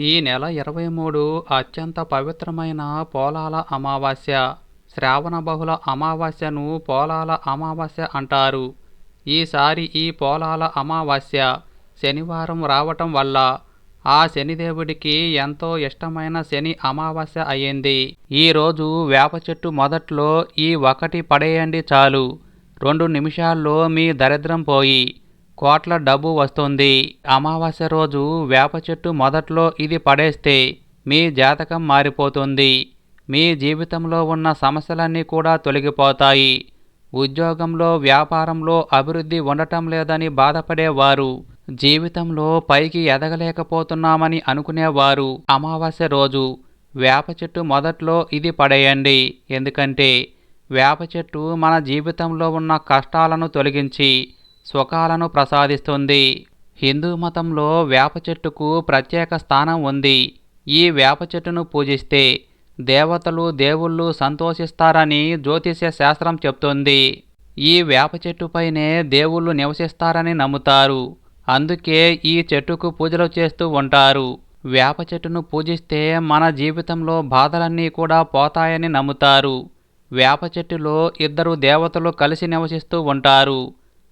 ఈ నెల ఇరవై మూడు అత్యంత పవిత్రమైన పోలాల అమావాస్య. శ్రావణ బహుళ అమావాస్యను పోలాల అమావాస్య అంటారు. ఈసారి ఈ పోలాల అమావాస్య శనివారం రావటం వల్ల ఆ శనిదేవుడికి ఎంతో ఇష్టమైన శని అమావాస్య అయ్యింది. ఈరోజు వేప చెట్టు మొదట్లో ఈ ఒకటి పడేయండి చాలు. రెండు నిమిషాల్లో మీ దరిద్రం పోయి కోట్ల డబ్బు వస్తుంది. అమావాస్య రోజు వేప చెట్టు మొదట్లో ఇది పడేస్తే మీ జాతకం మారిపోతుంది. మీ జీవితంలో ఉన్న సమస్యలన్నీ కూడా తొలగిపోతాయి. ఉద్యోగంలో వ్యాపారంలో అభివృద్ధి ఉండటం లేదని బాధపడేవారు. జీవితంలో పైకి ఎదగలేకపోతున్నామని అనుకునేవారు. అమావాస్య రోజు వేప చెట్టు మొదట్లో ఇది పడేయండి. ఎందుకంటే వేప చెట్టు మన జీవితంలో ఉన్న కష్టాలను తొలగించి సుఖాలను ప్రసాదిస్తుంది. హిందూ మతంలో వేప చెట్టుకు ప్రత్యేక స్థానం ఉంది. ఈ వేప చెట్టును పూజిస్తే దేవతలు దేవుళ్ళు సంతోషిస్తారని జ్యోతిష్య శాస్త్రం చెప్తుంది. ఈ వేప చెట్టుపైనే దేవుళ్ళు నివసిస్తారని నమ్ముతారు. అందుకే ఈ చెట్టుకు పూజలు చేస్తూ ఉంటారు. వేప చెట్టును పూజిస్తే మన జీవితంలో బాధలన్నీ కూడా పోతాయని నమ్ముతారు. వేప చెట్టులో ఇద్దరు దేవతలు కలిసి నివసిస్తూ ఉంటారు.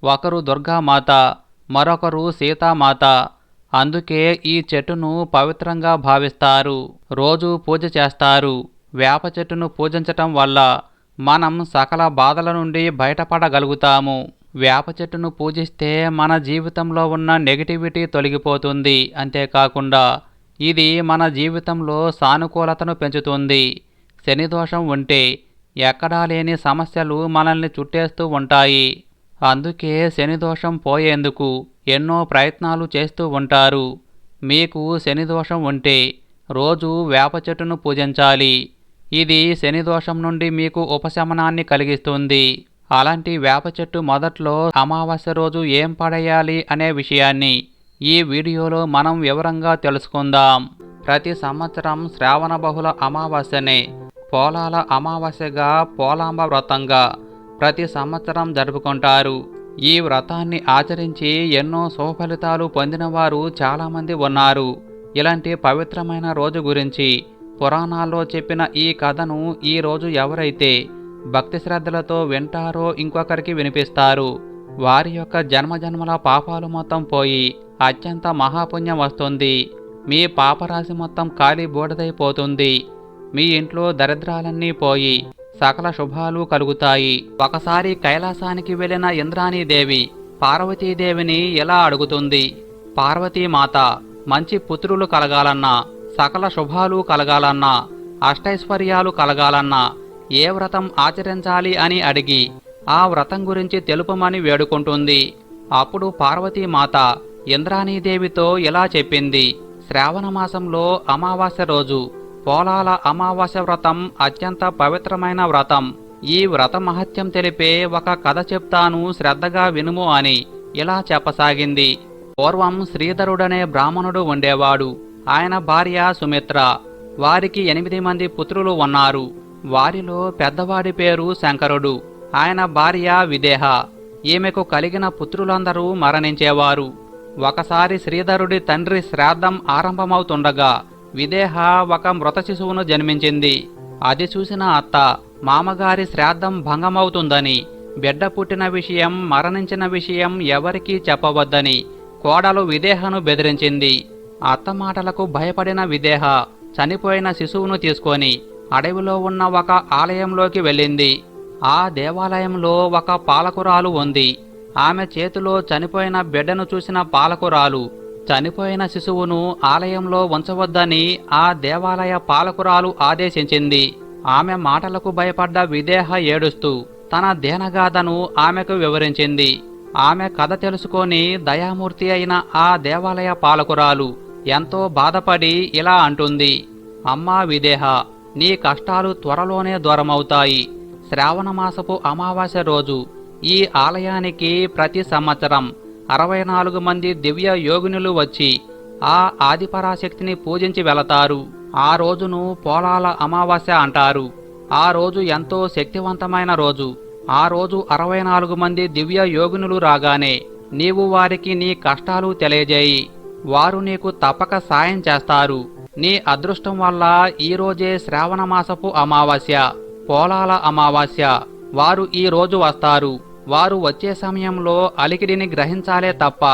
ఒకరు దుర్గామాత మరొకరు సీతామాత. అందుకే ఈ చెట్టును పవిత్రంగా భావిస్తారు. రోజు పూజ చేస్తారు. వేప చెట్టును పూజించటం వల్ల మనం సకల బాధల నుండి బయటపడగలుగుతాము. వేప చెట్టును పూజిస్తే మన జీవితంలో ఉన్న నెగిటివిటీ తొలగిపోతుంది. అంతేకాకుండా ఇది మన జీవితంలో సానుకూలతను పెంచుతుంది. శని దోషం ఉంటే ఎక్కడా లేని సమస్యలు మనల్ని చుట్టేస్తూ ఉంటాయి. అందుకే శని దోషం పోయేందుకు ఎన్నో ప్రయత్నాలు చేస్తూ ఉంటారు. మీకు శని దోషం ఉంటే రోజు వేప చెట్టును పూజించాలి. ఇది శని దోషం నుండి మీకు ఉపశమనాన్ని కలిగిస్తుంది. అలాంటి వేప చెట్టు మొదట్లో అమావాస్య రోజు ఏం పడేయాలి అనే విషయాన్ని ఈ వీడియోలో మనం వివరంగా తెలుసుకుందాం. ప్రతి సంవత్సరం శ్రావణ బహుళ అమావాస్యనే పోలాల అమావాస్యగా పోలాంబ వ్రతంగా ప్రతి సంవత్సరం జరుపుకుంటారు. ఈ వ్రతాన్ని ఆచరించి ఎన్నో శుభఫలితాలు పొందినవారు చాలామంది ఉన్నారు. ఇలాంటి పవిత్రమైన రోజు గురించి పురాణాల్లో చెప్పిన ఈ కథను ఈ రోజు ఎవరైతే భక్తి శ్రద్ధలతో వింటారో ఇంకొకరికి వినిపిస్తారు. వారి యొక్క జన్మజన్మల పాపాలు మొత్తం పోయి అత్యంత మహాపుణ్యం వస్తుంది. మీ పాపరాశి మొత్తం ఖాళీ బూడిదైపోతుంది. మీ ఇంట్లో దరిద్రాలన్నీ పోయి సకల శుభాలు కలుగుతాయి. ఒకసారి కైలాసానికి వెళ్ళిన ఇంద్రాణీదేవి పార్వతీదేవిని ఎలా అడుగుతుంది? పార్వతీమాత మంచి పుత్రులు కలగాలన్నా సకల శుభాలు కలగాలన్నా అష్టైశ్వర్యాలు కలగాలన్నా ఏ వ్రతం ఆచరించాలి అని అడిగి ఆ వ్రతం గురించి తెలుపమని వేడుకుంటుంది. అప్పుడు పార్వతీమాత ఇంద్రాణీదేవితో ఇలా చెప్పింది. శ్రావణ మాసంలో అమావాస్య రోజు పోలాల అమావాస్య వ్రతం అత్యంత పవిత్రమైన వ్రతం. ఈ వ్రత మహత్యం తెలిపే ఒక కథ చెప్తాను శ్రద్ధగా వినుము అని. ఇలా చెప్పసాగింది. పూర్వం శ్రీధరుడనే బ్రాహ్మణుడు ఉండేవాడు. ఆయన భార్య సుమిత్ర. వారికి ఎనిమిది మంది పుత్రులు ఉన్నారు. వారిలో పెద్దవాడి పేరు శంకరుడు. ఆయన భార్య విదేహ. ఈమెకు కలిగిన పుత్రులందరూ మరణించేవారు. ఒకసారి శ్రీధరుడి తండ్రి శ్రాద్ధం ఆరంభమవుతుండగా విదేహ ఒక మృత శిశువును జన్మించింది. అది చూసిన అత్త మామగారి శ్రాద్ధం భంగమవుతుందని బిడ్డ పుట్టిన విషయం మరణించిన విషయం ఎవరికీ చెప్పవద్దని కోడలు విదేహను బెదిరించింది. అత్త మాటలకు భయపడిన విదేహ చనిపోయిన శిశువును తీసుకొని అడవిలో ఉన్న ఒక ఆలయంలోకి వెళ్ళింది. ఆ దేవాలయంలో ఒక పాలకురాలు ఉంది. ఆమె చేతిలో చనిపోయిన బిడ్డను చూసిన పాలకురాలు చనిపోయిన శిశువును ఆలయంలో ఉంచవద్దని ఆ దేవాలయ పాలకురాలు ఆదేశించింది. ఆమె మాటలకు భయపడ్డ విదేహ ఏడుస్తూ తన దేనగాథను ఆమెకు వివరించింది. ఆమె కథ తెలుసుకొని దయామూర్తి అయిన ఆ దేవాలయ పాలకురాలు ఎంతో బాధపడి ఇలా అంటుంది. అమ్మా విదేహ నీ కష్టాలు త్వరలోనే దూరమవుతాయి. శ్రావణమాసపు అమావాస్య రోజు ఈ ఆలయానికి ప్రతి సంవత్సరం అరవై నాలుగు మంది దివ్య యోగినులు వచ్చి ఆ ఆదిపరాశక్తిని పూజించి వెళతారు. ఆ రోజును పోలాల అమావాస్య అంటారు. ఆ రోజు ఎంతో శక్తివంతమైన రోజు. ఆ రోజు అరవై నాలుగు మంది దివ్య యోగినులు రాగానే నీవు వారికి నీ కష్టాలు తెలియజేయి. వారు నీకు తప్పక సాయం చేస్తారు. నీ అదృష్టం వల్ల ఈరోజే శ్రావణమాసపు అమావాస్య పోలాల అమావాస్య. వారు ఈ రోజు వస్తారు. వారు వచ్చే సమయంలో అలికిడిని గ్రహించాలే తప్ప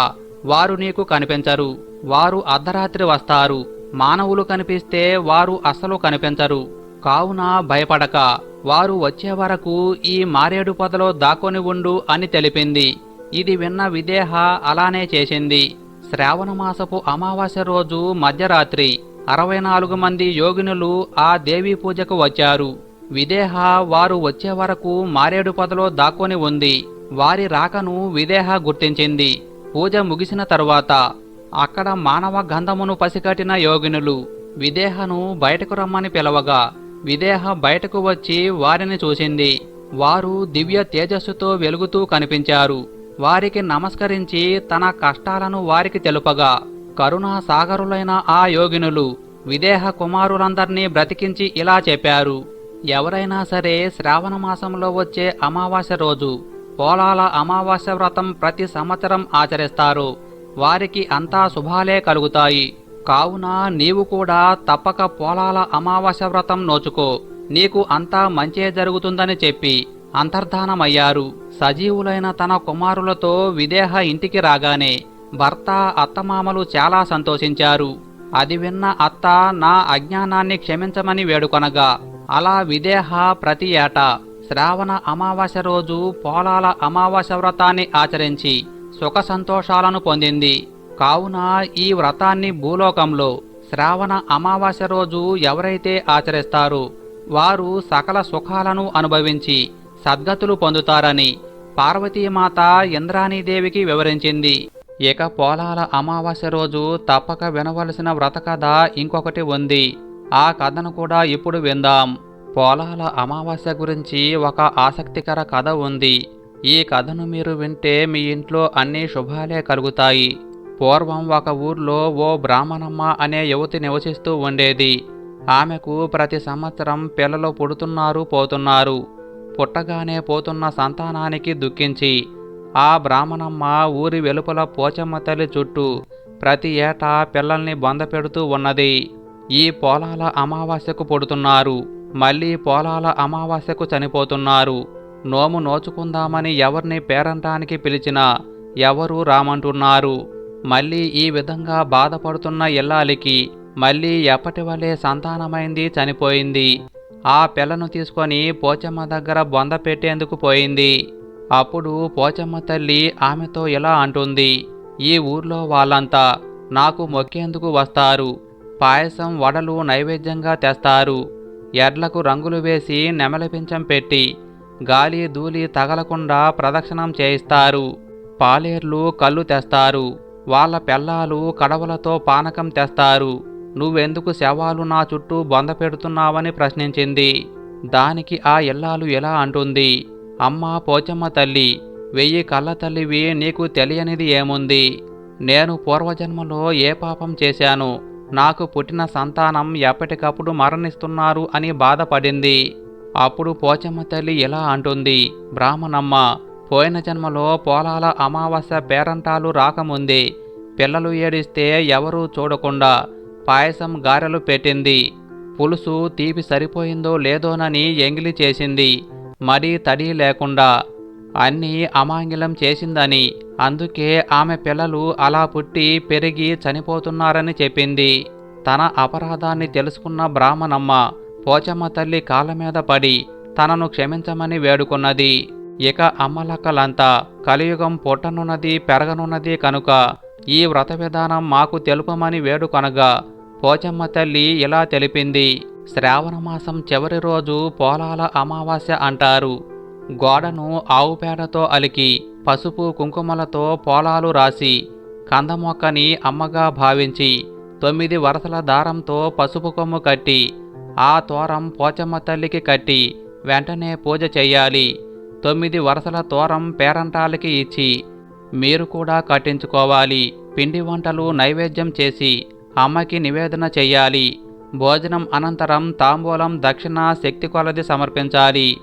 వారు నీకు కనిపించరు. వారు అర్ధరాత్రి వస్తారు. మానవులు కనిపిస్తే వారు అసలు కనిపించరు. కావున భయపడక. వారు వచ్చే వరకు ఈ మారేడు పొదలో దాక్కొని ఉండు అని తెలిపింది. ఇది విన్న విదేహ అలానే చేసింది. శ్రావణ మాసపు అమావాస్య రోజు మధ్యరాత్రి. అరవై నాలుగు మంది యోగినులు ఆ దేవీ పూజకు వచ్చారు. విదేహ వారు వచ్చే వరకు మారేడు పొదలో దాక్కొని ఉంది. వారి రాకను విదేహ గుర్తించింది. పూజ ముగిసిన తరువాత అక్కడ మానవ గంధమును పసికట్టిన యోగినులు విదేహను బయటకు రమ్మని పిలవగా విదేహ బయటకు వచ్చి వారిని చూసింది. వారు దివ్య తేజస్సుతో వెలుగుతూ కనిపించారు. వారికి నమస్కరించి తన కష్టాలను వారికి తెలుపగా కరుణా సాగరులైన ఆ యోగినులు విదేహ కుమారులందర్నీ బ్రతికించి ఇలా చెప్పారు. ఎవరైనా సరే శ్రావణ మాసంలో వచ్చే అమావాస్య రోజు పోలాల అమావాస్య వ్రతం ప్రతి సంవత్సరం ఆచరిస్తారు. వారికి అంతా శుభాలే కలుగుతాయి. కావున నీవు కూడా తప్పక పోలాల అమావాస్య వ్రతం నోచుకో. నీకు అంతా మంచే జరుగుతుందని చెప్పి అంతర్ధానమయ్యారు. సజీవులైన తన కుమారులతో విదేహ ఇంటికి రాగానే భర్త అత్తమామలు చాలా సంతోషించారు. అది విన్న అత్త నా అజ్ఞానాన్ని క్షమించమని వేడుకొనగా అలా విదేహ ప్రతి ఏటా శ్రావణ అమావాస్య రోజు పోలాల అమావాస్య వ్రతాన్ని ఆచరించి సుఖ సంతోషాలను పొందింది. కావున ఈ వ్రతాన్ని భూలోకంలో శ్రావణ అమావాస్య రోజు ఎవరైతే ఆచరిస్తారు వారు సకల సుఖాలను అనుభవించి సద్గతులు పొందుతారని పార్వతీమాత ఇంద్రాణీదేవికి వివరించింది. ఇక పోలాల అమావాస్య రోజు తప్పక వినవలసిన వ్రత కథ ఇంకొకటి ఉంది. ఆ కథను కూడా ఇప్పుడు విందాం. పోలాల అమావాస్య గురించి ఒక ఆసక్తికర కథ ఉంది. ఈ కథను మీరు వింటే మీ ఇంట్లో అన్ని శుభాలే కలుగుతాయి. పూర్వం ఒక ఊర్లో ఓ బ్రాహ్మణమ్మ అనే యువతి నివసిస్తూ ఉండేది. ఆమెకు ప్రతి సంవత్సరం పిల్లలు పుడుతున్నారు పోతున్నారు. పుట్టగానే పోతున్న సంతానానికి దుఃఖించి ఆ బ్రాహ్మణమ్మ ఊరి వెలుపల పోచమ్మ తల్లి చుట్టూ ప్రతి ఏటా పిల్లల్ని బొందపెడుతూ ఉన్నది. ఈ పోలాల అమావాస్యకు పుడుతున్నారు. మళ్ళీ పోలాల అమావాస్యకు చనిపోతున్నారు. నోము నోచుకుందామని ఎవరిని పేరంటానికి పిలిచినా ఎవరు రామంటున్నారు. మళ్ళీ ఈ విధంగా బాధపడుతున్న ఇల్లాలికి మళ్ళీ ఎప్పటివలే సంతానమైంది చనిపోయింది. ఆ పిల్లను తీసుకొని పోచమ్మ దగ్గర బొంద పెట్టేందుకు పోయింది. అప్పుడు పోచమ్మ తల్లి ఆమెతో ఇలా అంటుంది ఈ ఊర్లో వాళ్ళంతా నాకు మొక్కేందుకు వస్తారు? పాయసం వడలు నైవేద్యంగా తెస్తారు. ఎడ్లకు రంగులు వేసి నెమలిపించం పెట్టి గాలి ధూళి తగలకుండా ప్రదక్షిణం చేయిస్తారు. పాలేర్లు కళ్ళు తెస్తారు. వాళ్ళ పెళ్ళాలు కడవలతో పానకం తెస్తారు. నువ్వెందుకు శవాలు నా చుట్టూ బొంద పెడుతున్నావని ప్రశ్నించింది. దానికి ఆ ఇల్లాలు ఎలా అంటుంది. అమ్మ పోచమ్మ తల్లి వెయ్యి కళ్ళ తల్లివి నీకు తెలియనిది ఏముంది? నేను పూర్వజన్మలో ఏ పాపం చేశాను? నాకు పుట్టిన సంతానం ఎప్పటికప్పుడు మరణిస్తున్నారు అని బాధపడింది. అప్పుడు పోచమ్మ తల్లి ఇలా అంటుంది బ్రాహ్మణమ్మ పోయిన జన్మలో పోలాల అమావాస్య పేరంటాలు రాకముందే పిల్లలు ఏడిస్తే ఎవరూ చూడకుండా పాయసం గారెలు పెట్టింది. పులుసు తీపి సరిపోయిందో లేదోనని ఎంగిలి చేసింది. మరీ తడి లేకుండా అన్నీ అమాంగిలం చేసిందని. అందుకే ఆమె పిల్లలు అలా పుట్టి పెరిగి చనిపోతున్నారని చెప్పింది. తన అపరాధాన్ని తెలుసుకున్న బ్రాహ్మణమ్మ పోచమ్మ తల్లి కాళ్ళ మీద పడి తనను క్షమించమని వేడుకున్నది. ఇక అమ్మలక్కలంతా కలియుగం పుట్టనున్నది పెరగనున్నది కనుక ఈ వ్రత విధానం మాకు తెలుపమని వేడుకొనగా పోచమ్మ తల్లి ఇలా తెలిపింది. శ్రావణ మాసం చివరి రోజు పోలాల అమావాస్య అంటారు. గోడను ఆవు పేడతో అలికి పసుపు కుంకుమలతో పోలాలు రాసి కందమొక్కని అమ్మగా భావించి తొమ్మిది వరసల దారంతో పసుపు కొమ్ము కట్టి ఆ తోరం పోచమ్మ తల్లికి కట్టి వెంటనే పూజ చేయాలి తొమ్మిది వరసల తోరం పేరంటాలకి ఇచ్చి మీరు కూడా కట్టించుకోవాలి. పిండి వంటలు నైవేద్యం చేసి అమ్మకి నివేదన చేయాలి భోజనం అనంతరం తాంబూలం దక్షిణ శక్తి కొలది సమర్పించాలి.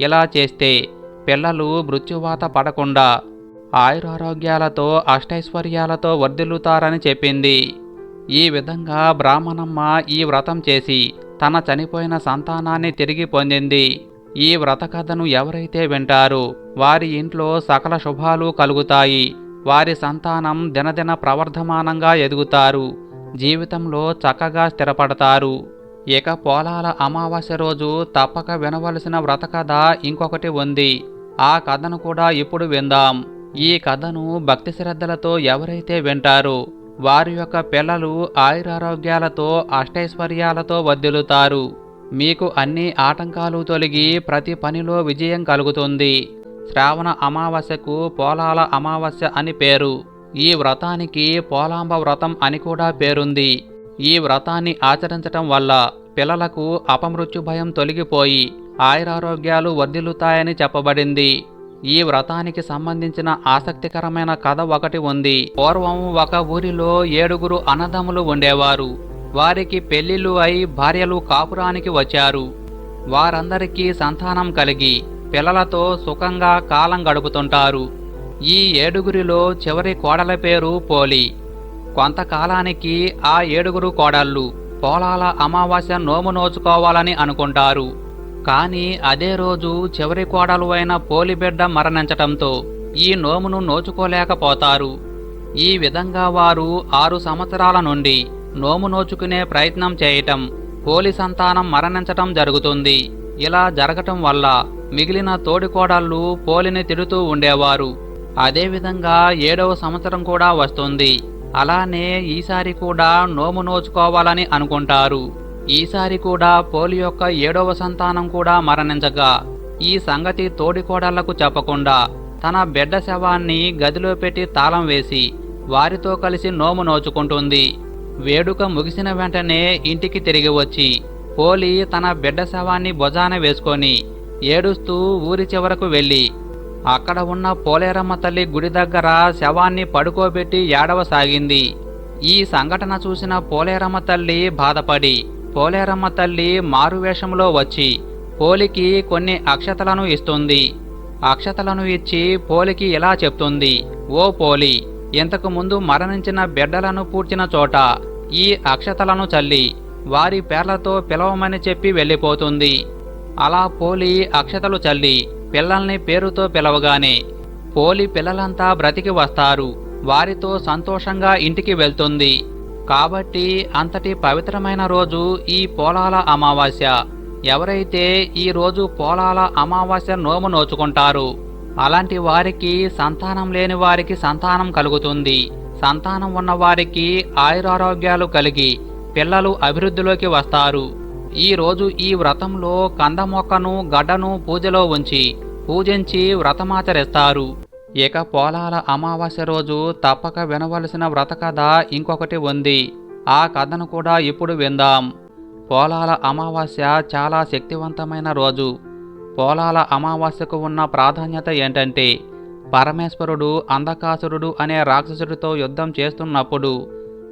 ఇలా చేస్తే పిల్లలు మృత్యువాత పడకుండా ఆయురారోగ్యాలతో అష్టైశ్వర్యాలతో వర్ధిల్లుతారని చెప్పింది. ఈ విధంగా బ్రాహ్మణమ్మ ఈ వ్రతం చేసి తన చనిపోయిన సంతానాన్ని తిరిగి పొందింది. ఈ వ్రత కథను ఎవరైతే వింటారో వారి ఇంట్లో సకల శుభాలు కలుగుతాయి. వారి సంతానం దినదిన ప్రవర్ధమానంగా ఎదుగుతారు. జీవితంలో చక్కగా స్థిరపడతారు. ఇక పోలాల అమావాస్య రోజు తప్పక వినవలసిన వ్రత కథ ఇంకొకటి ఉంది. ఆ కథను కూడా ఇప్పుడు విందాం. ఈ కథను భక్తి శ్రద్ధలతో ఎవరైతే వింటారో వారి యొక్క పిల్లలు ఆయురారోగ్యాలతో అష్టైశ్వర్యాలతో వర్ధిల్లుతారు మీకు అన్ని ఆటంకాలు తొలగి ప్రతి పనిలో విజయం కలుగుతుంది. శ్రావణ అమావాస్యకు పోలాల అమావాస్య అని పేరు. ఈ వ్రతానికి పోలాంబ వ్రతం అని కూడా పేరుంది. ఈ వ్రతాన్ని ఆచరించటం వల్ల పిల్లలకు అపమృత్యు భయం తొలగిపోయి ఆయురారోగ్యాలు వర్ధిల్లుతాయని చెప్పబడింది. ఈ వ్రతానికి సంబంధించిన ఆసక్తికరమైన కథ ఒకటి ఉంది. పూర్వం ఒక ఊరిలో ఏడుగురు అన్నదమ్ములు ఉండేవారు. వారికి పెళ్ళిళ్ళు అయి భార్యలు కాపురానికి వచ్చారు. వారందరికీ సంతానం కలిగి పిల్లలతో సుఖంగా కాలం గడుపుతుంటారు. ఈ ఏడుగురిలో చివరి కోడల పేరు పోలి కొంతకాలానికి ఆ ఏడుగురు కోడళ్ళు పోలాల అమావాస్య నోము నోచుకోవాలని అనుకుంటారు. కానీ అదే రోజు చివరి కోడలు అయిన పోలిబిడ్డ మరణించటంతో ఈ నోమును నోచుకోలేకపోతారు. ఈ విధంగా వారు ఆరు సంవత్సరాల నుండి నోము నోచుకునే ప్రయత్నం చేయటం పోలి సంతానం మరణించటం జరుగుతుంది. ఇలా జరగటం వల్ల మిగిలిన తోడికోడళ్ళు పోలిని తిడుతూ ఉండేవారు. అదేవిధంగా ఏడవ సంవత్సరం కూడా వస్తుంది. అలానే ఈసారి కూడా నోము నోచుకోవాలని అనుకుంటారు. ఈసారి కూడా పోలి యొక్క ఏడవ సంతానం కూడా మరణించగా ఈ సంగతి తోడికోడళ్ళకు చెప్పకుండా తన బిడ్డ శవాన్ని గదిలో పెట్టి తాళం వేసి వారితో కలిసి నోము నోచుకుంటుంది. వేడుక ముగిసిన వెంటనే ఇంటికి తిరిగి వచ్చి పోలి తన బిడ్డ శవాన్ని భుజాన వేసుకొని ఏడుస్తూ ఊరి చివరకు వెళ్ళి అక్కడ ఉన్న పోలేరమ్మ తల్లి గుడి దగ్గర శవాన్ని పడుకోబెట్టి ఏడవసాగింది. ఈ సంఘటన చూసిన పోలేరమ్మ తల్లి బాధపడి పోలేరమ్మ తల్లి మారువేషంలో వచ్చి పోలికి కొన్ని అక్షతలను ఇస్తుంది. అక్షతలను ఇచ్చి పోలికి ఇలా చెప్తుంది ఓ పోలి ఇంతకు ముందు మరణించిన బిడ్డలను పూడ్చిన చోట ఈ అక్షతలను చల్లి వారి పేర్లతో పిలవమని చెప్పి వెళ్ళిపోతుంది. అలా పోలి అక్షతలు చల్లి పిల్లల్ని పేరుతో పిలవగానే పోలి పిల్లలంతా బ్రతికి వస్తారు. వారితో సంతోషంగా ఇంటికి వెళ్తుంది. కాబట్టి అంతటి పవిత్రమైన రోజు ఈ పోలాల అమావాస్య. ఎవరైతే ఈ రోజు పోలాల అమావాస్య నోము నోచుకుంటారు అలాంటి వారికి సంతానం లేని వారికి సంతానం కలుగుతుంది. సంతానం ఉన్నవారికి ఆయురారోగ్యాలు కలిగి పిల్లలు అభివృద్ధిలోకి వస్తారు. ఈ రోజు ఈ వ్రతంలో కంద మొక్కను గడ్డను పూజలో ఉంచి పూజించి వ్రతమాచరిస్తారు. ఇక పోలాల అమావాస్య రోజు తప్పక వినవలసిన వ్రత కథ ఇంకొకటి ఉంది. ఆ కథను కూడా ఇప్పుడు విందాం. పోలాల అమావాస్య చాలా శక్తివంతమైన రోజు. పోలాల అమావాస్యకు ఉన్న ప్రాధాన్యత ఏంటంటే పరమేశ్వరుడు అంధకాసురుడు అనే రాక్షసుడితో యుద్ధం చేస్తున్నప్పుడు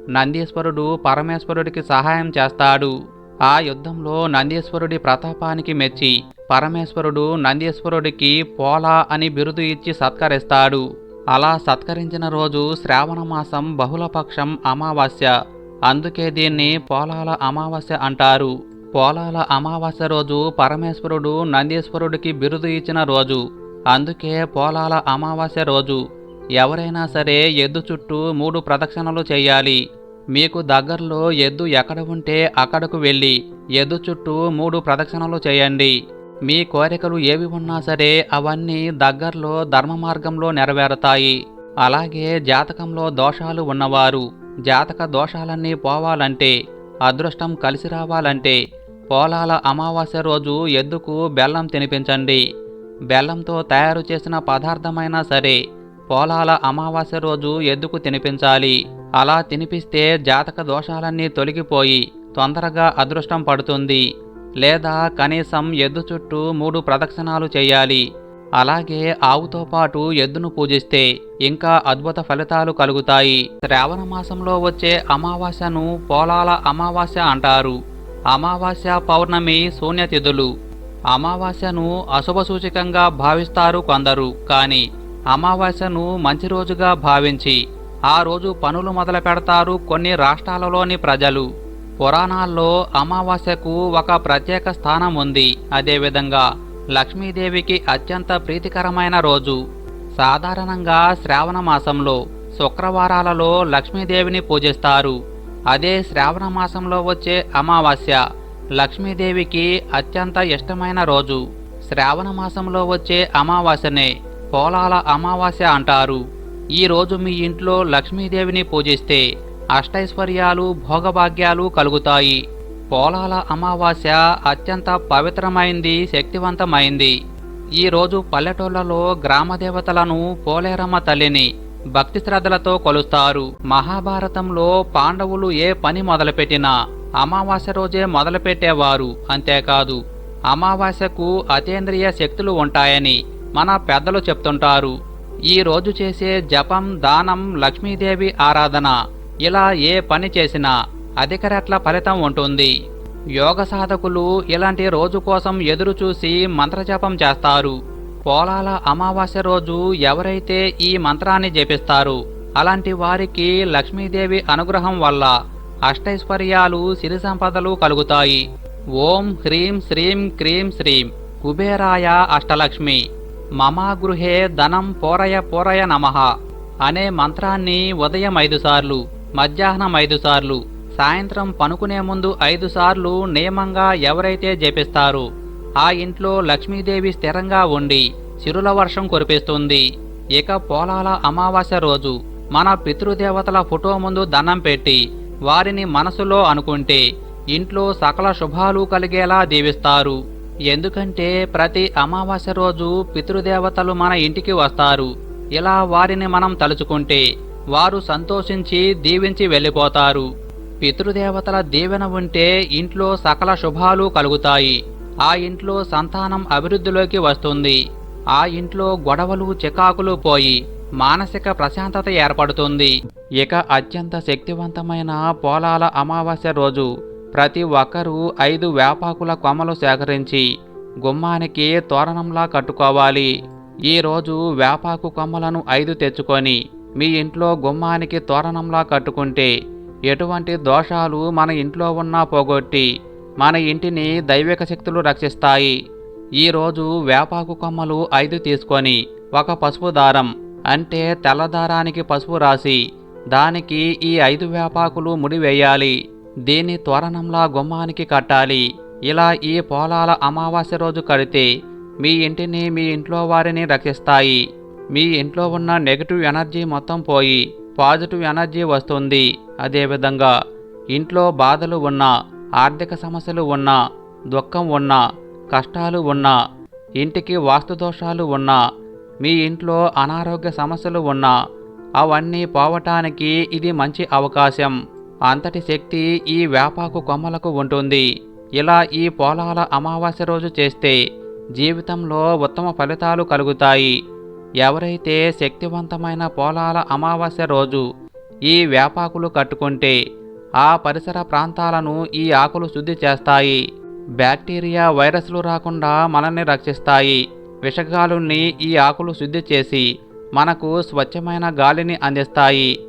నందీశ్వరుడు పరమేశ్వరుడికి సహాయం చేస్తాడు. ఆ యుద్ధంలో నందీశ్వరుడి ప్రతాపానికి మెచ్చి పరమేశ్వరుడు నందీశ్వరుడికి పోలా అని బిరుదు ఇచ్చి సత్కరిస్తాడు. అలా సత్కరించిన రోజు శ్రావణ మాసం బహుళపక్షం అమావాస్య. అందుకే దీన్ని పోలాల అమావాస్య అంటారు. పోలాల అమావాస్య రోజు పరమేశ్వరుడు నందీశ్వరుడికి బిరుదు ఇచ్చిన రోజు. అందుకే పోలాల అమావాస్య రోజు. ఎవరైనా సరే ఎద్దు చుట్టూ మూడు ప్రదక్షిణలు చేయాలి. మీకు దగ్గరలో ఎద్దు ఎక్కడ ఉంటే అక్కడకు వెళ్ళి ఎద్దు చుట్టూ మూడు ప్రదక్షిణలు చేయండి. మీ కోరికలు ఏవి ఉన్నా సరే అవన్నీ దగ్గరలో ధర్మ మార్గంలో నెరవేరుతాయి. అలాగే జాతకంలో దోషాలు ఉన్నవారు జాతక దోషాలన్నీ పోవాలంటే అదృష్టం కలిసి రావాలంటే పోలాల అమావాస్య రోజు ఎద్దుకు బెల్లం తినిపించండి. బెల్లంతో తయారు చేసిన పదార్థమైనా సరే పోలాల అమావాస్య రోజు ఎద్దుకు తినిపించాలి. అలా తినిపిస్తే జాతక దోషాలన్నీ తొలగిపోయి తొందరగా అదృష్టం పడుతుంది. లేదా కనీసం ఎద్దు చుట్టూ మూడు ప్రదక్షిణాలు చేయాలి. అలాగే ఆవుతో పాటు ఎద్దును పూజిస్తే ఇంకా అద్భుత ఫలితాలు కలుగుతాయి. శ్రావణ మాసంలో వచ్చే అమావాస్యను పోలాల అమావాస్య అంటారు. అమావాస్య పౌర్ణమి శూన్యతిథులు. అమావాస్యను అశుభ సూచికంగా భావిస్తారు కొందరు. కానీ అమావాస్యను మంచి రోజుగా భావించి ఆ రోజు పనులు మొదలు పెడతారు కొన్ని రాష్ట్రాలలోని ప్రజలు. పురాణాల్లో అమావాస్యకు ఒక ప్రత్యేక స్థానం ఉంది. అదేవిధంగా లక్ష్మీదేవికి అత్యంత ప్రీతికరమైన రోజు. సాధారణంగా శ్రావణ మాసంలో శుక్రవారాలలో లక్ష్మీదేవిని పూజిస్తారు. అదే శ్రావణ మాసంలో వచ్చే అమావాస్య లక్ష్మీదేవికి అత్యంత ఇష్టమైన రోజు. శ్రావణ మాసంలో వచ్చే అమావాస్యనే పోలాల అమావాస్య అంటారు. ఈరోజు మీ ఇంట్లో లక్ష్మీదేవిని పూజిస్తే అష్టైశ్వర్యాలు భోగభాగ్యాలు కలుగుతాయి. పోలాల అమావాస్య అత్యంత పవిత్రమైంది శక్తివంతమైంది. ఈ రోజు పల్లెటూళ్ళలో గ్రామదేవతలను పోలేరమ్మ తల్లిని భక్తి శ్రద్ధలతో కొలుస్తారు. మహాభారతంలో పాండవులు ఏ పని మొదలుపెట్టినా అమావాస్య రోజే మొదలుపెట్టేవారు అంతేకాదు అమావాస్యకు అతేంద్రియ శక్తులు ఉంటాయని మన పెద్దలు చెప్తుంటారు. ఈ రోజు చేసే జపం దానం లక్ష్మీదేవి ఆరాధన. ఇలా ఏ పని చేసినా అధిక రెట్ల ఫలితం ఉంటుంది. యోగ సాధకులు ఇలాంటి రోజు కోసం ఎదురు చూసి మంత్రజపం చేస్తారు. పోలాల అమావాస్య రోజు ఎవరైతే ఈ మంత్రాన్ని జపిస్తారు అలాంటి వారికి లక్ష్మీదేవి అనుగ్రహం వల్ల అష్టైశ్వర్యాలు సిరి సంపదలు కలుగుతాయి. ఓం హ్రీం శ్రీం క్రీం శ్రీం. కుబేరాయ అష్టలక్ష్మి. మమా గృహే ధనం పోరయ పోరయ నమః అనే మంత్రాన్ని ఉదయం ఐదు సార్లు మధ్యాహ్నం ఐదు సార్లు సాయంత్రం పనుకునే ముందు ఐదుసార్లు నియమంగా ఎవరైతే జపిస్తారో ఆ ఇంట్లో లక్ష్మీదేవి స్థిరంగా ఉండి చిరుల వర్షం కురిపిస్తుంది. ఇక పోలాల అమావాస్య రోజు మన పితృదేవతల ఫోటో ముందు దండం పెట్టి వారిని మనసులో అనుకుంటే ఇంట్లో సకల శుభాలు కలిగేలా దీవిస్తారు. ఎందుకంటే ప్రతి అమావాస్య రోజు పితృదేవతలు మన ఇంటికి వస్తారు. ఇలా వారిని మనం తలుచుకుంటే వారు సంతోషించి దీవించి వెళ్ళిపోతారు. పితృదేవతల దీవెన ఉంటే ఇంట్లో సకల శుభాలు కలుగుతాయి. ఆ ఇంట్లో సంతానం అభివృద్ధిలోకి వస్తుంది. ఆ ఇంట్లో గొడవలు చికాకులు పోయి మానసిక ప్రశాంతత ఏర్పడుతుంది. ఇక అత్యంత శక్తివంతమైన పోలాల అమావాస్య రోజు ప్రతి ఒక్కరూ ఐదు వేపాకుల కొమ్మలు సేకరించి గుమ్మానికి తోరణంలా కట్టుకోవాలి. ఈరోజు వ్యాపాకు వేపాకు కొమ్మలను ఐదు తెచ్చుకొని మీ ఇంట్లో గుమ్మానికి తోరణంలా కట్టుకుంటే ఎటువంటి దోషాలు మన ఇంట్లో ఉన్నా పోగొట్టి మన ఇంటిని దైవిక శక్తులు రక్షిస్తాయి. ఈరోజు వేపాకు కొమ్మలు ఐదు తీసుకొని ఒక పసుపు దారం అంటే తెల్లదారానికి పసుపు రాసి దానికి ఈ ఐదు వేపాకులు ముడివేయాలి దీన్ని తోరణంలా గుమ్మానికి కట్టాలి. ఇలా ఈ పోలాల అమావాస్య రోజు కడితే మీ ఇంటిని మీ ఇంట్లో వారిని రక్షిస్తాయి. మీ ఇంట్లో ఉన్న నెగటివ్ ఎనర్జీ మొత్తం పోయి పాజిటివ్ ఎనర్జీ వస్తుంది. అదేవిధంగా ఇంట్లో బాధలు ఉన్నా ఆర్థిక సమస్యలు ఉన్నా దుఃఖం ఉన్నా కష్టాలు ఉన్నా ఇంటికి వాస్తు దోషాలు ఉన్నా మీ ఇంట్లో అనారోగ్య సమస్యలు ఉన్నా అవన్నీ పోవటానికి ఇది మంచి అవకాశం. అంతటి శక్తి ఈ వేపాకు కొమ్మలకు ఉంటుంది. ఇలా ఈ పొలాల అమావాస్య రోజు చేస్తే జీవితంలో ఉత్తమ ఫలితాలు కలుగుతాయి. ఎవరైతే శక్తివంతమైన పొలాల అమావాస్య రోజు ఈ వేపాకులు కట్టుకుంటే ఆ పరిసర ప్రాంతాలను ఈ ఆకులు శుద్ధి చేస్తాయి. బ్యాక్టీరియా వైరస్లు రాకుండా మనల్ని రక్షిస్తాయి. విషగాలుల్ని ఈ ఆకులు శుద్ధి చేసి మనకు స్వచ్ఛమైన గాలిని అందిస్తాయి.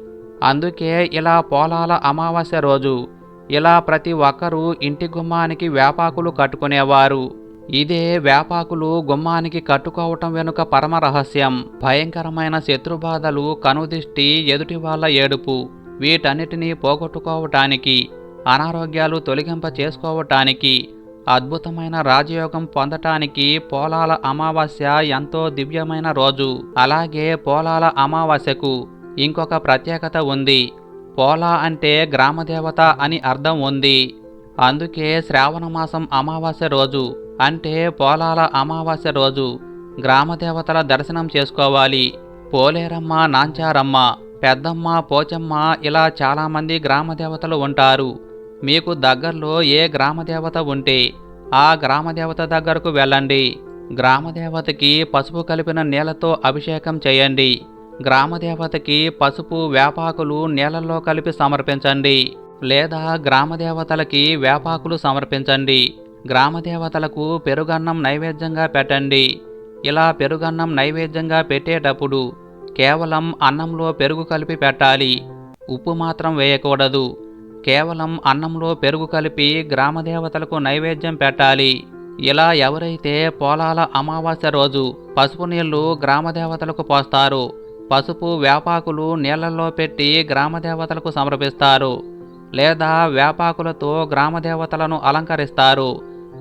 అందుకే ఇలా పోలాల అమావాస్య రోజు ఇలా ప్రతి ఒక్కరూ ఇంటి గుమ్మానికి వేపాకులు కట్టుకునేవారు. ఇదే వేపాకులు గుమ్మానికి కట్టుకోవటం వెనుక పరమ రహస్యం. భయంకరమైన శత్రుబాధలు కనుదిష్టి ఎదుటి వాళ్ళ ఏడుపు వీటన్నిటినీ పోగొట్టుకోవటానికి అనారోగ్యాలు తొలగింప చేసుకోవటానికి అద్భుతమైన రాజయోగం పొందటానికి పోలాల అమావాస్య ఎంతో దివ్యమైన రోజు. అలాగే పోలాల అమావాస్యకు ఇంకొక ప్రత్యేకత ఉంది. పోలా అంటే గ్రామదేవత అని అర్థం ఉంది. అందుకే శ్రావణ మాసం అమావాస్య రోజు అంటే పోలాల అమావాస్య రోజు. గ్రామదేవతల దర్శనం చేసుకోవాలి. పోలేరమ్మ నాంచారమ్మ పెద్దమ్మ పోచమ్మ ఇలా చాలామంది గ్రామదేవతలు ఉంటారు. మీకు దగ్గరలో ఏ గ్రామదేవత ఉంటే ఆ గ్రామదేవత దగ్గరకు వెళ్ళండి. గ్రామదేవతకి పసుపు కలిపిన నీళ్ళతో అభిషేకం చేయండి. గ్రామదేవతకి పసుపు వేపాకులు నీళ్ళల్లో కలిపి సమర్పించండి. లేదా గ్రామదేవతలకి వేపాకులు సమర్పించండి. గ్రామదేవతలకు పెరుగన్నం నైవేద్యంగా పెట్టండి. ఇలా పెరుగన్నం నైవేద్యంగా పెట్టేటప్పుడు కేవలం అన్నంలో పెరుగు కలిపి పెట్టాలి. ఉప్పు మాత్రం వేయకూడదు. కేవలం అన్నంలో పెరుగు కలిపి గ్రామదేవతలకు నైవేద్యం పెట్టాలి. ఇలా ఎవరైతే పోలాల అమావాస్య రోజు పసుపు నీళ్ళు గ్రామదేవతలకు పోస్తారు పసుపు వేపాకులు నీళ్ళలో పెట్టి గ్రామదేవతలకు సమర్పిస్తారు లేదా వేపాకులతో గ్రామదేవతలను అలంకరిస్తారు.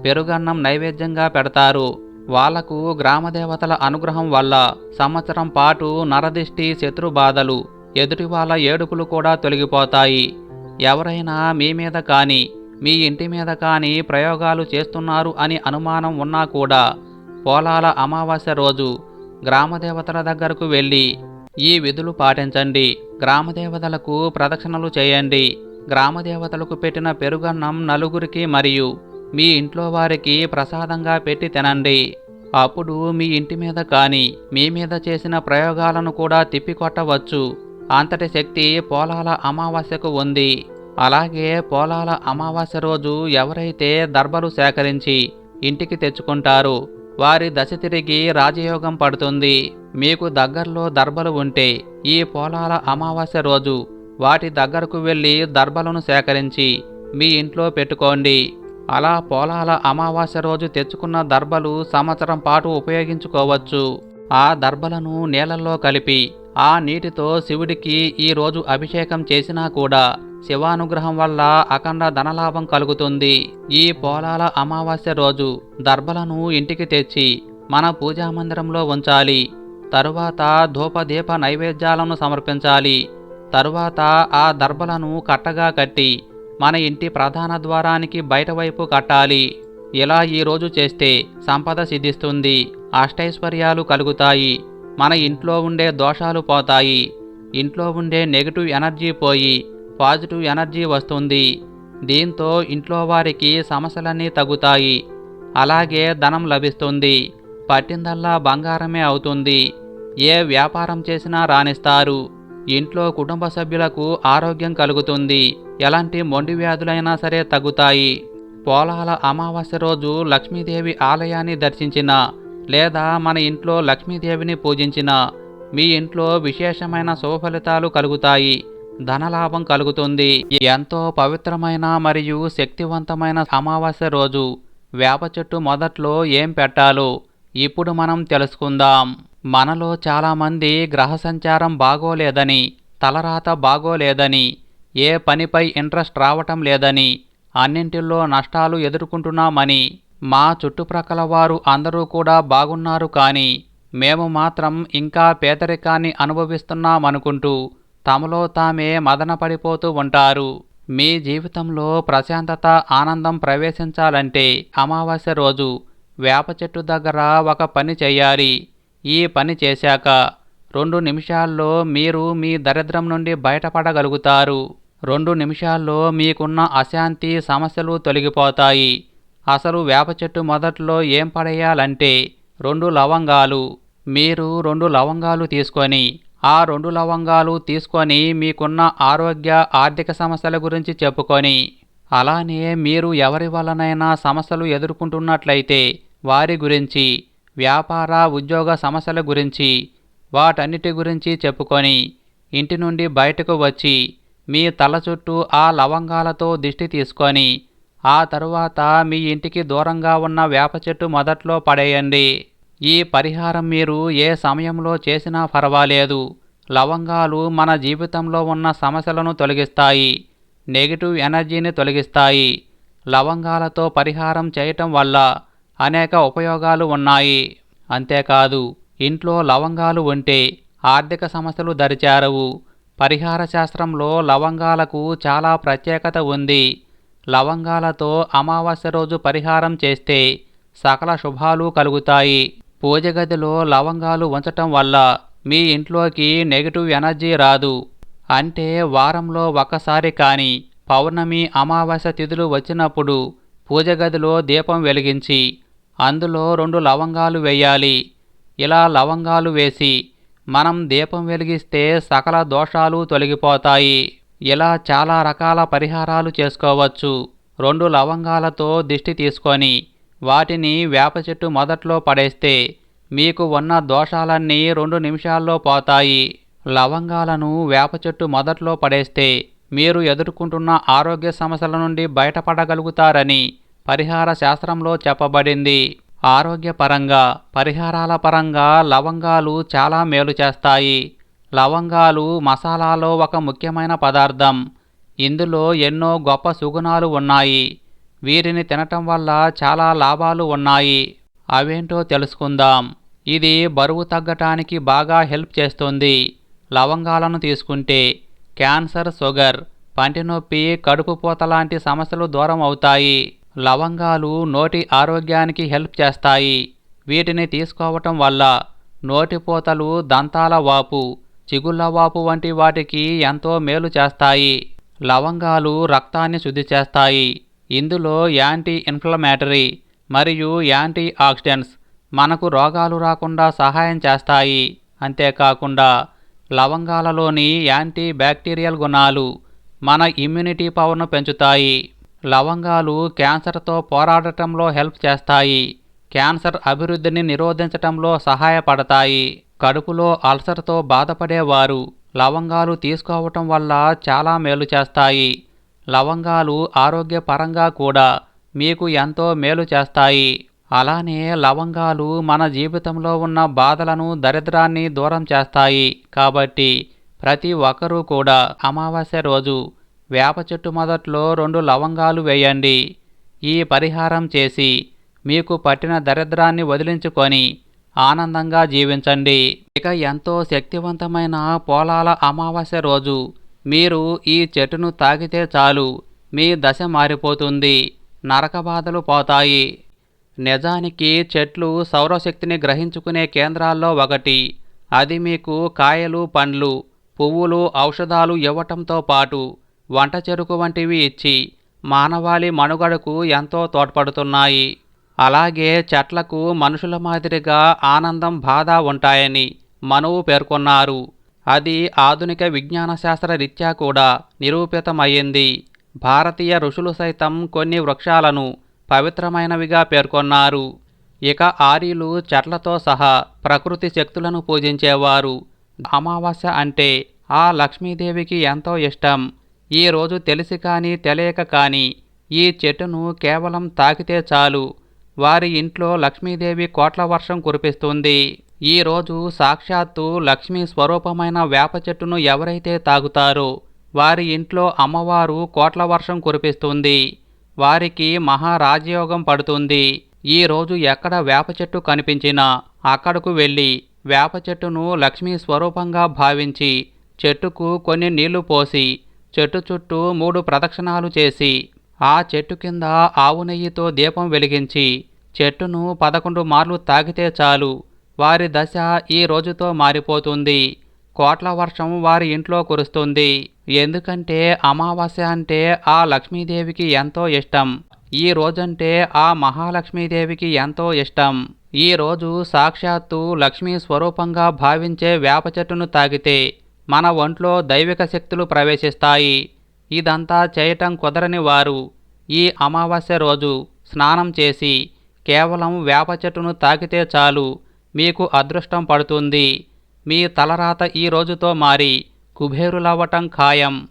పెరుగన్నం నైవేద్యంగా పెడతారు. వాళ్ళకు గ్రామదేవతల అనుగ్రహం వల్ల సంవత్సరం పాటు నరదిష్టి శత్రు బాధలు ఎదుటి వాళ్ళ ఏడుపులు కూడా తొలగిపోతాయి. ఎవరైనా మీ మీద కానీ మీ ఇంటి మీద కానీ ప్రయోగాలు చేస్తున్నారు అని అనుమానం ఉన్నా కూడా పోలాల అమావాస్య రోజు గ్రామదేవతల దగ్గరకు వెళ్ళి ఈ విధులు పాటించండి. గ్రామదేవతలకు ప్రదక్షిణలు చేయండి. గ్రామదేవతలకు పెట్టిన పెరుగన్నం నలుగురికి మరియు మీ ఇంట్లో వారికి ప్రసాదంగా పెట్టి తినండి. అప్పుడు మీ ఇంటి మీద కానీ మీ మీద చేసిన ప్రయోగాలను కూడా తిప్పికొట్టవచ్చు. అంతటి శక్తి పోలాల అమావాస్యకు ఉంది. అలాగే పోలాల అమావాస్య రోజు ఎవరైతే దర్బలు సేకరించి ఇంటికి తెచ్చుకుంటారో వారి దశ తిరిగి రాజయోగం పడుతుంది. మీకు దగ్గరలో దర్బలు ఉంటే ఈ పొలాల అమావాస్య రోజు వాటి దగ్గరకు వెళ్ళి దర్బలను సేకరించి మీ ఇంట్లో పెట్టుకోండి. అలా పొలాల అమావాస్య రోజు తెచ్చుకున్న దర్బలు సంవత్సరం పాటు ఉపయోగించుకోవచ్చు. ఆ దర్బలను నీళ్ళల్లో కలిపి ఆ నీటితో శివుడికి ఈ రోజు అభిషేకం చేసినా కూడా శివానుగ్రహం వల్ల అఖండ ధనలాభం కలుగుతుంది. ఈ పోలాల అమావాస్య రోజు దర్బలను ఇంటికి తెచ్చి మన పూజా మందిరంలో ఉంచాలి. తరువాత ధూపదీప నైవేద్యాలను సమర్పించాలి. తరువాత ఆ దర్భలను కట్టగా కట్టి మన ఇంటి ప్రధాన ద్వారానికి బయట వైపు కట్టాలి. ఇలా ఈరోజు చేస్తే సంపద సిద్ధిస్తుంది అష్టైశ్వర్యాలు కలుగుతాయి మన ఇంట్లో ఉండే దోషాలు పోతాయి ఇంట్లో ఉండే నెగిటివ్ ఎనర్జీ పోయి పాజిటివ్ ఎనర్జీ వస్తుంది దీంతో ఇంట్లో వారికి సమస్యలన్నీ తగ్గుతాయి అలాగే ధనం లభిస్తుంది. పట్టిందల్లా బంగారమే అవుతుంది. ఏ వ్యాపారం చేసినా రాణిస్తారు. ఇంట్లో కుటుంబ సభ్యులకు ఆరోగ్యం కలుగుతుంది. ఎలాంటి మొండి వ్యాధులైనా సరే తగ్గుతాయి. పోలాల అమావాస్య రోజు లక్ష్మీదేవి ఆలయాన్ని దర్శించిన లేదా మన ఇంట్లో లక్ష్మీదేవిని పూజించిన మీ ఇంట్లో విశేషమైన శుభఫలితాలు కలుగుతాయి. ధనలాభం కలుగుతుంది. ఎంతో పవిత్రమైన మరియు శక్తివంతమైన అమావాస్య రోజు. వేప చెట్టు మొదట్లో ఏం పెట్టాలో ఇప్పుడు మనం తెలుసుకుందాం. మనలో చాలామంది గ్రహ సంచారం బాగోలేదని తలరాత బాగోలేదని ఏ పనిపై ఇంట్రెస్ట్ రావటం లేదని అన్నింటిల్లో నష్టాలు ఎదుర్కొంటున్నామని మా చుట్టుప్రక్కల వారు అందరూ కూడా బాగున్నారు కానీ మేము మాత్రం ఇంకా పేదరికాన్ని అనుభవిస్తున్నామనుకుంటూ తమలో తామే మదనపడిపోతూ ఉంటారు. మీ జీవితంలో ప్రశాంతత ఆనందం ప్రవేశించాలంటే అమావాస్య రోజు వేప చెట్టు దగ్గర ఒక పని చేయాలి. ఈ పని చేశాక రెండు నిమిషాల్లో మీరు మీ దరిద్రం నుండి బయటపడగలుగుతారు. రెండు నిమిషాల్లో మీకున్న అశాంతి సమస్యలు తొలగిపోతాయి. అసలు వేప చెట్టు మొదట్లో ఏం పడేయాలంటే రెండు లవంగాలు. మీరు రెండు లవంగాలు తీసుకొని ఆ రెండు లవంగాలు తీసుకొని మీకున్న ఆరోగ్య ఆర్థిక సమస్యల గురించి చెప్పుకొని అలానే మీరు ఎవరి వలనైనా సమస్యలు ఎదుర్కొంటున్నట్లయితే వారి గురించి వ్యాపార ఉద్యోగ సమస్యల గురించి వాటన్నిటి గురించి చెప్పుకొని ఇంటి నుండి బయటకు వచ్చి మీ తల చుట్టూ ఆ లవంగాలతో దిష్టి తీసుకొని ఆ తరువాత మీ ఇంటికి దూరంగా ఉన్న వేప చెట్టు మొదట్లో పడేయండి. ఈ పరిహారం మీరు ఏ సమయంలో చేసినా పర్వాలేదు లవంగాలు మన జీవితంలో ఉన్న సమస్యలను తొలగిస్తాయి నెగిటివ్ ఎనర్జీని తొలగిస్తాయి. లవంగాలతో పరిహారం చేయటం వల్ల అనేక ఉపయోగాలు ఉన్నాయి. అంతేకాదు ఇంట్లో లవంగాలు ఉంటే ఆర్థిక సమస్యలు దరిచారవు. పరిహార శాస్త్రంలో లవంగాలకు చాలా ప్రత్యేకత ఉంది. లవంగాలతో అమావాస్య రోజు పరిహారం చేస్తే సకల శుభాలు కలుగుతాయి. పూజ గదిలో లవంగాలు ఉంచటం వల్ల మీ ఇంట్లోకి నెగిటివ్ ఎనర్జీ రాదు. అంటే వారంలో ఒకసారి కానీ పౌర్ణమి అమావాస్య తిథులు వచ్చినప్పుడు పూజ గదిలో దీపం వెలిగించి అందులో రెండు లవంగాలు వేయాలి. ఇలా లవంగాలు వేసి మనం దీపం వెలిగిస్తే సకల దోషాలు తొలగిపోతాయి. ఇలా చాలా రకాల పరిహారాలు చేసుకోవచ్చు. రెండు లవంగాలతో దిష్టి తీసుకొని వాటిని వేప చెట్టు మొదట్లో పడేస్తే మీకు ఉన్న దోషాలన్నీ రెండు నిమిషాల్లో పోతాయి. లవంగాలను వేప చెట్టు మొదట్లో పడేస్తే మీరు ఎదుర్కొంటున్న ఆరోగ్య సమస్యల నుండి బయటపడగలుగుతారని పరిహార శాస్త్రంలో చెప్పబడింది. ఆరోగ్యపరంగా పరిహారాల పరంగా లవంగాలు చాలా మేలు చేస్తాయి. లవంగాలు మసాలాలో ఒక ముఖ్యమైన పదార్థం. ఇందులో ఎన్నో గొప్ప సుగుణాలు ఉన్నాయి. వీరిని తినటం వల్ల చాలా లాభాలు ఉన్నాయి. అవేంటో తెలుసుకుందాం. ఇది బరువు తగ్గటానికి బాగా హెల్ప్ చేస్తుంది. లవంగాలను తీసుకుంటే క్యాన్సర్ షుగర్ పంటి నొప్పి కడుపు పూత లాంటి సమస్యలు దూరం అవుతాయి. లవంగాలు నోటి ఆరోగ్యానికి హెల్ప్ చేస్తాయి. వీటిని తీసుకోవటం వల్ల నోటిపోతలు దంతాల వాపు చిగుళ్ళ వాపు వంటి వాటికి ఎంతో మేలు చేస్తాయి. లవంగాలు రక్తాన్ని శుద్ధి చేస్తాయి. ఇందులో యాంటీ ఇన్ఫ్లమేటరీ మరియు యాంటీ ఆక్సిడెంట్స్ మనకు రోగాలు రాకుండా సహాయం చేస్తాయి. అంతేకాకుండా లవంగాలలోని యాంటీ బ్యాక్టీరియల్ గుణాలు మన ఇమ్యూనిటీ పవర్ను పెంచుతాయి. లవంగాలు క్యాన్సర్తో పోరాడటంలో హెల్ప్ చేస్తాయి. క్యాన్సర్ అభివృద్ధిని నిరోధించటంలో సహాయపడతాయి. కడుపులో అల్సర్తో బాధపడేవారు లవంగాలు తీసుకోవటం వల్ల చాలా మేలు చేస్తాయి. లవంగాలు ఆరోగ్యపరంగా కూడా మీకు ఎంతో మేలు చేస్తాయి. అలానే లవంగాలు మన జీవితంలో ఉన్న బాధలను దరిద్రాన్ని దూరం చేస్తాయి. కాబట్టి ప్రతి ఒక్కరూ కూడా అమావాస్య రోజు వేప చెట్టు మొదట్లో రెండు లవంగాలు వేయండి. ఈ పరిహారం చేసి మీకు పట్టిన దరిద్రాన్ని వదిలించుకొని ఆనందంగా జీవించండి. ఇక ఎంతో శక్తివంతమైన పోలాల అమావాస్య రోజు. మీరు ఈ చెట్టును తాకితే చాలు. మీ దశ మారిపోతుంది. నరక బాధలు పోతాయి. నిజానికి చెట్లు సౌరశక్తిని గ్రహించుకునే కేంద్రాల్లో ఒకటి. అది మీకు కాయలు పండ్లు పువ్వులు ఔషధాలు ఇవ్వటంతో పాటు వంట చెరుకు వంటివి ఇచ్చి మానవాళి మనుగడకు ఎంతో తోడ్పడుతున్నాయి. అలాగే చెట్లకు మనుషుల మాదిరిగా ఆనందం బాధ ఉంటాయని మనువు పేర్కొన్నారు. అది ఆధునిక విజ్ఞాన శాస్త్ర రీత్యా కూడా నిరూపితమయ్యింది. భారతీయ ఋషులు సైతం కొన్ని వృక్షాలను పవిత్రమైనవిగా పేర్కొన్నారు. ఇక ఆర్యులు చెట్లతో సహా ప్రకృతి శక్తులను పూజించేవారు. అమావాస్య అంటే ఆ లక్ష్మీదేవికి ఎంతో ఇష్టం. ఈ రోజు తెలిసి కానీ తెలియక కానీ ఈ చెట్టును కేవలం తాకితే చాలు. వారి ఇంట్లో లక్ష్మీదేవి కోట్ల వర్షం కురిపిస్తుంది. ఈ రోజు సాక్షాత్తు లక్ష్మీ స్వరూపమైన వేప చెట్టును ఎవరైతే తాగుతారో వారి ఇంట్లో అమ్మవారు కోట్ల వర్షం కురిపిస్తుంది. వారికి మహారాజయోగం పడుతుంది. ఈ రోజు ఎక్కడ వేప చెట్టు కనిపించినా అక్కడకు వెళ్ళి వేప చెట్టును లక్ష్మీ స్వరూపంగా భావించి చెట్టుకు కొన్ని నీళ్ళు పోసి చెట్టు చుట్టూ మూడు ప్రదక్షిణాలు చేసి ఆ చెట్టు కింద ఆవు నెయ్యితో దీపం వెలిగించి చెట్టును పదకొండు మార్లు తాగితే చాలు. వారి దశ ఈ రోజుతో మారిపోతుంది. కోట్ల వర్షం వారి ఇంట్లో కురుస్తుంది. ఎందుకంటే అమావాస్య అంటే ఆ లక్ష్మీదేవికి ఎంతో ఇష్టం. ఈ రోజంటే ఆ మహాలక్ష్మీదేవికి ఎంతో ఇష్టం. ఈ రోజు సాక్షాత్తు లక్ష్మీ స్వరూపంగా భావించే వేప చెట్టును తాగితే మన ఒంట్లో దైవిక శక్తులు ప్రవేశిస్తాయి. ఇదంతా చేయటం కుదరని వారు ఈ అమావాస్య రోజు స్నానం చేసి కేవలం వేప చెట్టును తాకితే చాలు మీకు అదృష్టం పడుతుంది. మీ తలరాత ఈ రోజుతో మారి కుబేరులవ్వటం ఖాయం.